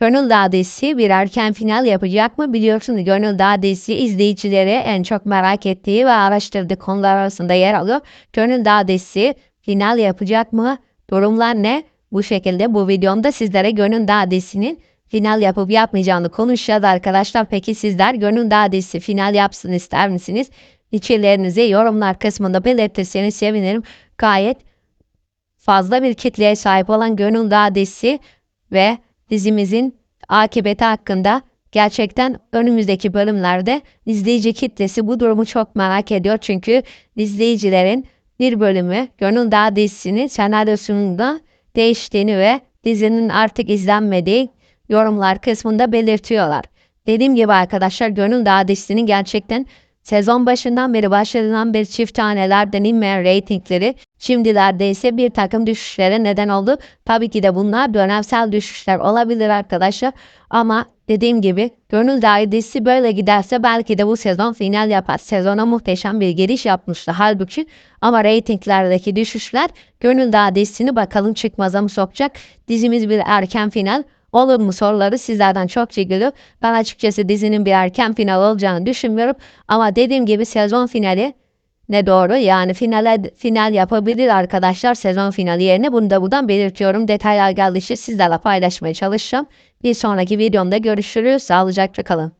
Gönül Dağı dizisi bir erken final yapacak mı? Biliyorsunuz Gönül Dağı dizisi izleyicileri en çok merak ettiği ve araştırdığı konular arasında yer alıyor. Gönül Dağı dizisi final yapacak mı? Durumlar ne? Bu şekilde bu videomda sizlere Gönül Dağı dizisinin final yapıp yapmayacağını konuşacağız arkadaşlar. Peki sizler Gönül Dağı dizisi final yapsın ister misiniz? İçerilerinizi yorumlar kısmında belirtirseniz sevinirim. Gayet fazla bir kitleye sahip olan Gönül Dağı dizisi ve dizimizin akıbeti hakkında gerçekten önümüzdeki bölümlerde izleyici kitlesi bu durumu çok merak ediyor. Çünkü izleyicilerin bir bölümü Gönül Dağı dizisinin senaryosunda değiştiğini ve dizinin artık izlenmediği yorumlar kısmında belirtiyorlar. Dediğim gibi arkadaşlar Gönül Dağı dizisinin gerçekten sezon başından beri başladılan bir çift tanelerden inmeyen reytingleri şimdilerde ise bir takım düşüşlere neden oldu. Tabii ki de bunlar dönemsel düşüşler olabilir arkadaşlar ama dediğim gibi Gönül Dağı dizisi böyle giderse belki de bu sezon final yapar. Sezona muhteşem bir giriş yapmıştı halbuki ama reytinglerdeki düşüşler Gönül Dağı dizisini bakalım çıkmaza mı sokacak. Dizimiz bir erken final Olur mu soruları sizlerden çok geliyor. Ben açıkçası dizinin bir erken final olacağını düşünmüyorum. Ama dediğim gibi sezon finali ne doğru yani finale final yapabilir arkadaşlar sezon finali yerine bunu da buradan belirtiyorum. Detaylar geldikçe sizlerle paylaşmaya çalışacağım. Bir sonraki videomda görüşürüz. Sağlıcakla kalın.